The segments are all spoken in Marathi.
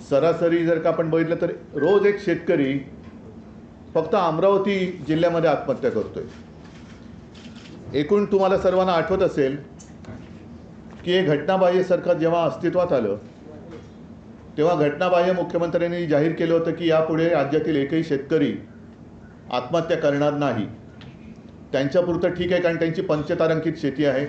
सरासरी जर का आपण बघितलं तर रोज एक शेतकरी फक्त अमरावती जिल्ह्यामध्ये आत्महत्या करतोय. एकूण तुम्हाला सर्वांना आठवत असेल की हे घटनाबाह्य सरकार जेव्हा अस्तित्वात आलं तेव्हा घटनाबाह्य मुख्यमंत्र्यांनी जाहीर केलं होतं की यापुढे राज्यातील एकही शेतकरी आत्महत्या करणार नाही. त्यांच्यापुरतं ठीक आहे कारण त्यांची पंचतारांकित शेती आहे.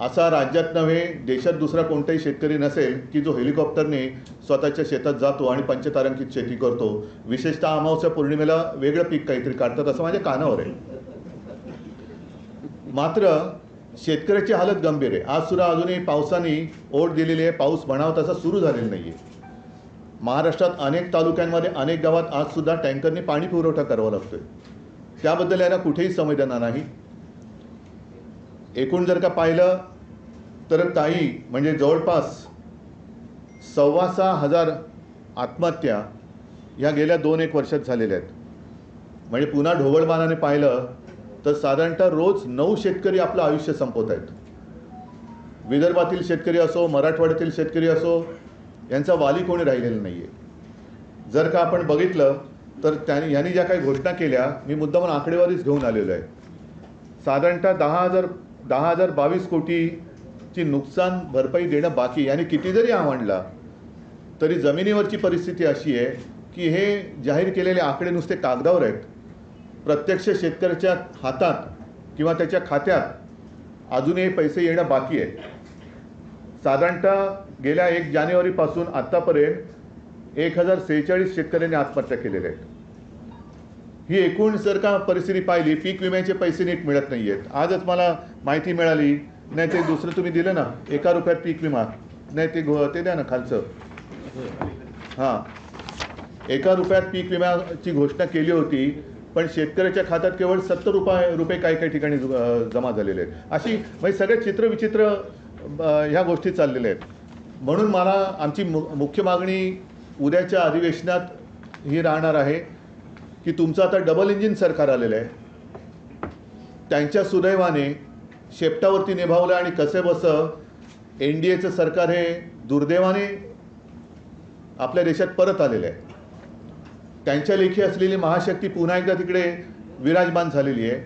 असा राज्यात नव्हे देशात दुसरा कोणताही शेतकरी नसेल की जो हेलिकॉप्टरने स्वतःच्या शेतात जातो आणि पंचतारांकित शेती करतो. विशेषतः अमावस्या पौर्णिमेला वेगळं पीक काहीतरी काढतात असं माझ्या कानावर आहे. मात्र शेतकऱ्याची हालत गंभीर आहे. आज सुद्धा अजूनही पावसाने ओढ दिलेली आहे. पाऊस म्हणावा तसा सुरू झालेला नाही आहे महाराष्ट्रात अनेक तालुक्यांमध्ये अनेक गावात आज सुद्धा टँकरने पाणी पुरवठा करावा लागतोय. त्याबद्दल यांना कुठेही संवेदना नाही. एकूण जर का पाहिलं तर ताई म्हणजे जवळपास सव्वा सहा हजार आत्महत्या ह्या गेल्या दोन एक वर्षात झालेल्या आहेत. म्हणजे पुन्हा ढोबळमानाने पाहिलं तर साधारणतः रोज नऊ शेतकरी आपलं आयुष्य संपवत आहेत. विदर्भातील शेतकरी असो मराठवाड्यातील शेतकरी असो यांचा वाली कोणी राहिलेला नाही आहे जर का आपण बघितलं तर त्यांनी यांनी ज्या काही घोषणा केल्या मी मुद्दामून आकडेवारीच घेऊन आलेलो आहे. साधारणतः दहा हजार दहा हजार बावीस कोटी की नुकसान भरपाई देणं बाकी याने किती जरी आवडला तरी जमिनीवरची परिस्थिती अशी आहे की हे जाहीर केलेले आकडे नुसते कागदावर आहेत. प्रत्यक्ष शेतकऱ्याच्या हातात किंवा त्याच्या खात्यात अजूनही पैसे येणं बाकी आहे. साधारणतः गेल्या एक जानेवारीपासून आत्तापर्यंत एक हजार सेहेचाळीस शेतकऱ्यांनी आत्महत्या केलेल्या आहेत. ही एकूण जर का परिस्थिती पाहिली पीक विम्याचे पैसे नीट मिळत नाही आहेत आजच मला माहिती मिळाली नाही ते दुसरं तुम्ही दिलं ना एका रुपयात पीक विमा. नाही ते घो ते द्या ना खालचं. हां. एका रुपयात पीक विम्याची घोषणा केली होती पण शेतकऱ्याच्या खात्यात केवळ सत्तर रुपये रुपये काही काही ठिकाणी जमा झालेले आहेत. अशी म्हणजे सगळे चित्रविचित्र विचित्र ह्या गोष्टी चाललेल्या आहेत. म्हणून मला आमची मु मुख्य मागणी उद्याच्या अधिवेशनात ही राहणार आहे की तुमचं आता डबल इंजिन सरकार आलेलं आहे. त्यांच्या सुदैवाने शेपटावरती निभावलं आणि कसे बसं? एन डी एचं सरकार हे दुर्दैवाने आपल्या देशात परत आलेलं आहे. त्यांच्या लेखी असलेली महाशक्ती पुन्हा एकदा तिकडे विराजमान झालेली आहे.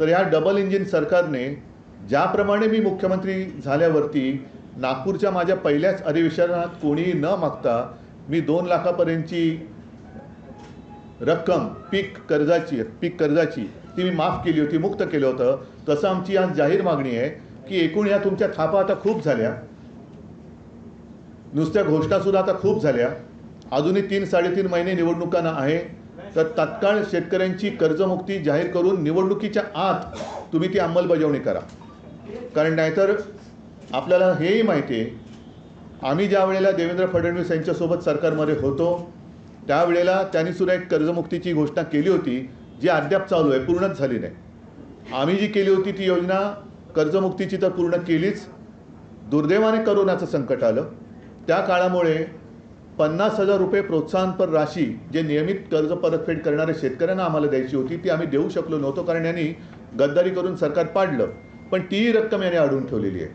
तर ह्या डबल इंजिन सरकारने ज्याप्रमाणे मी मुख्यमंत्री झाल्यावरती नागपूरच्या माझ्या पहिल्याच अधिवेशनात कोणीही न मागता मी दोन लाखापर्यंतची रक्कम पीक कर्जाची पीक कर्जाची ती मी माफ केली होती मुक्त केलं होतं. तसं आमची आज जाहीर मागणी आहे की एकूण या तुमच्या थापा आता खूप झाल्या. नुसत्या घोषणासुद्धा आता खूप झाल्या. अजूनही तीन साडेतीन महिने निवडणुकांना आहे. तर तत्काळ शेतकऱ्यांची कर्जमुक्ती जाहीर करून निवडणुकीच्या आत तुम्ही ती अंमलबजावणी करा. कारण नाहीतर आपल्याला हेही माहिती आहे आम्ही ज्या वेळेला देवेंद्र फडणवीस यांच्यासोबत सरकारमध्ये होतो त्यावेळेला त्यांनी सुद्धा एक कर्जमुक्तीची घोषणा केली होती. जी अद्याप चालू आहे पूर्णच झाली नाही. आम्ही जी केली होती ती योजना कर्जमुक्तीची तर पूर्ण केलीच. दुर्दैवाने करोनाचं संकट आलं. त्या काळामुळे पन्नास हजार रुपये प्रोत्साहनपर राशी जे नियमित कर्ज परतफेड करणाऱ्या शेतकऱ्यांना आम्हाला द्यायची होती ती आम्ही देऊ शकलो नव्हतो कारण यांनी गद्दारी करून सरकार पाडलं. पण तीही रक्कम याने अडून ठेवलेली आहे.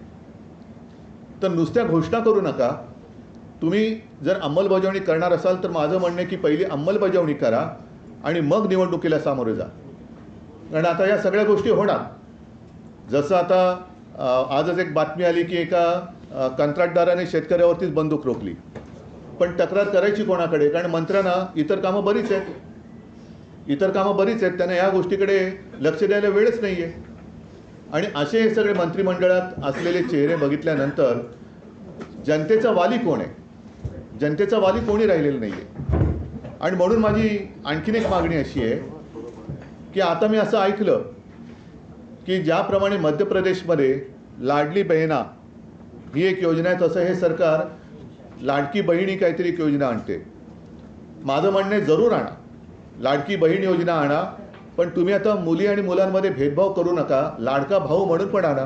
तर नुसत्या घोषणा करू नका. तुम्ही जर अंमलबजावणी करणार असाल तर माझं म्हणणं की पहिली अंमलबजावणी करा. आणि मग निवडणुकीला सामोरे जा. कारण आता या सगळ्या गोष्टी होणार. जसं आता आजच एक बातमी आली की एका कंत्राटदाराने शेतकऱ्यावरतीच बंदूक रोखली. पण तक्रार करायची कोणाकडे? कारण मंत्र्यांना इतर कामं बरीच आहेत. इतर कामं बरीच आहेत. त्यांना या गोष्टीकडे लक्ष द्यायला वेळच नाही आहे आणि असे हे सगळे मंत्रिमंडळात असलेले चेहरे बघितल्यानंतर जनतेचा वाली कोण आहे? जनतेचा वाली कोणी राहिलेला नाही आहे आणि म्हणून माझी आणखीन एक मागणी अशी आहे की आता मी असं ऐकलं की ज्याप्रमाणे मध्य प्रदेशमध्ये लाडली बहिणा ही एक योजना आहे तसं हे सरकार लाडकी बहीण ही काहीतरी एक योजना आणते. माझं म्हणणं आहे जरूर आणा. लाडकी बहीण योजना आणा पण तुम्ही आता मुली आणि मुलांमध्ये भेदभाव करू नका. लाडका भाऊ म्हणून पण आणा.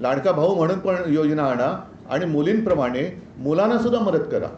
लाडका भाऊ म्हणून पण योजना आणा आणि मुलींप्रमाणे मुलांनासुद्धा मदत करा.